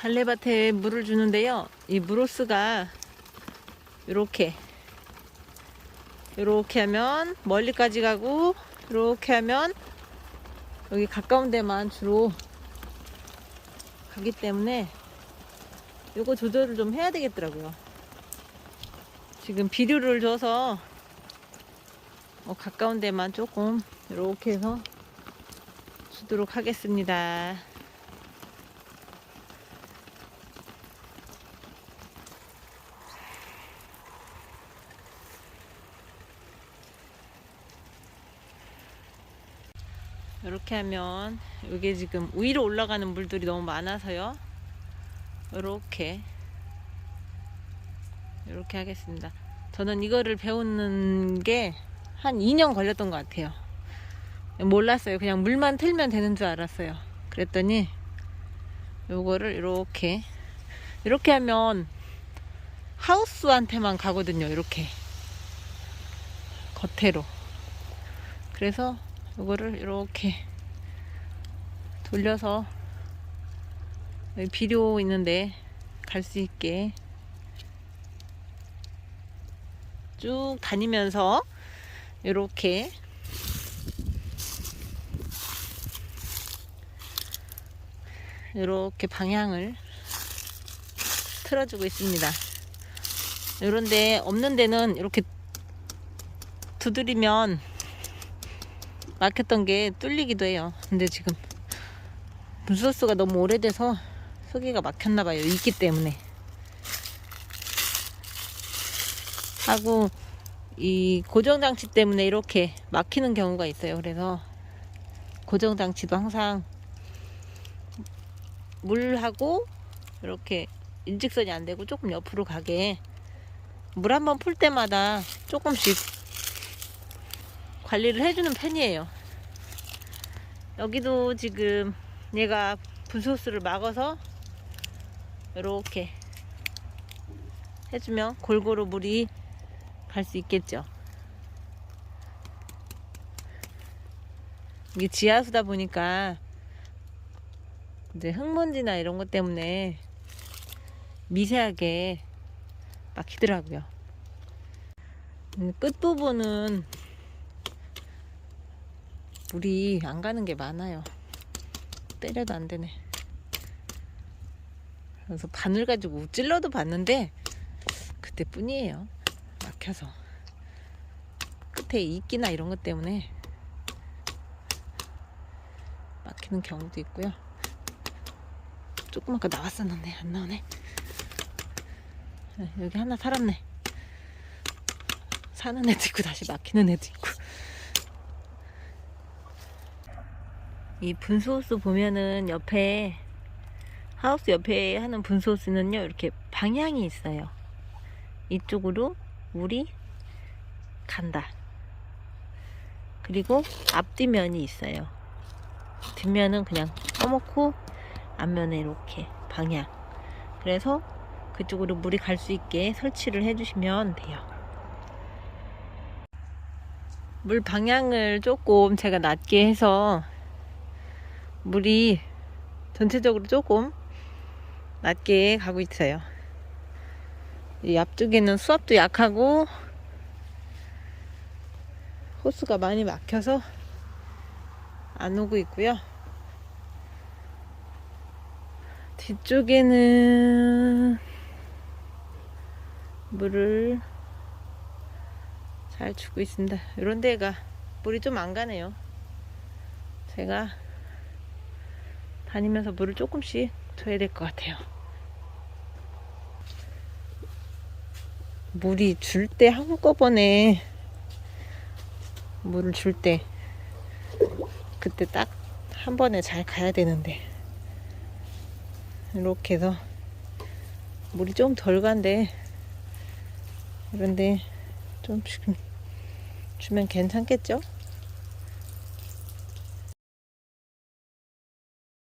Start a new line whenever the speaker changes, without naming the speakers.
달래밭에 물을 주는데요. 이 무로스가 이렇게 이렇게 하면 멀리까지 가고 이렇게 하면 여기 가까운 데만 주로 가기 때문에 요거 조절을 좀 해야 되겠더라고요. 지금 비료를 줘서 어, 가까운 데만 조금 이렇게 해서 주도록 하겠습니다. 이렇게 하면 이게 지금 위로 올라가는 물들이 너무 많아서요. 이렇게 이렇게 하겠습니다. 저는 이거를 배우는 게 한 2년 걸렸던 것 같아요. 몰랐어요. 그냥 물만 틀면 되는 줄 알았어요. 그랬더니 요거를 이렇게 이렇게 하면 하우스한테만 가거든요. 이렇게 겉으로. 그래서 요거를 이렇게 돌려서 비료 있는데 갈 수 있게 쭉 다니면서 이렇게 이렇게 방향을 틀어주고 있습니다. 이런데 없는 데는 이렇게 두드리면 막혔던 게 뚫리기도 해요. 근데 지금 분소스가 너무 오래돼서 속이가 막혔나 봐요. 있기 때문에. 하고 이 고정장치 때문에 이렇게 막히는 경우가 있어요. 그래서 고정장치도 항상 물하고 이렇게 일직선이 안 되고 조금 옆으로 가게 물 한 번 풀 때마다 조금씩 관리를 해주는 편이에요. 여기도 지금 얘가 분소스를 막아서 이렇게 해주면 골고루 물이 갈 수 있겠죠. 이게 지하수다 보니까 이제 흙먼지나 이런 것 때문에 미세하게 막히더라고요. 음, 끝부분은 물이 안 가는 게 많아요. 때려도 안 되네. 그래서 바늘 가지고 찔러도 봤는데 그때뿐이에요. 막혀서 끝에 이끼나 이런 것 때문에 막히는 경우도 있고요. 조금 아까 나왔었는데 안 나오네. 아, 여기 하나 살았네. 사는 애도 있고 다시 막히는 애도 있고. 이 분소호스 보면은 옆에 하우스 옆에 하는 분소호스는요 이렇게 방향이 있어요. 이쪽으로 물이 간다. 그리고 앞뒤면이 있어요. 뒷면은 그냥 꺼먹고 앞면에 이렇게 방향. 그래서 그쪽으로 물이 갈 수 있게 설치를 해주시면 돼요. 물 방향을 조금 제가 낮게 해서 물이 전체적으로 조금 낮게 가고 있어요. 이 앞쪽에는 수압도 약하고 호스가 많이 막혀서 안 오고 있고요. 뒤쪽에는 물을 잘 주고 있습니다. 이런 데가 물이 좀 안 가네요. 제가 다니면서 물을 조금씩 줘야 될 것 같아요. 물이 줄 때 한꺼번에 물을 줄 때 그때 딱 한 번에 잘 가야 되는데 이렇게 해서 물이 좀 덜 간데 그런데 좀 지금 주면 괜찮겠죠?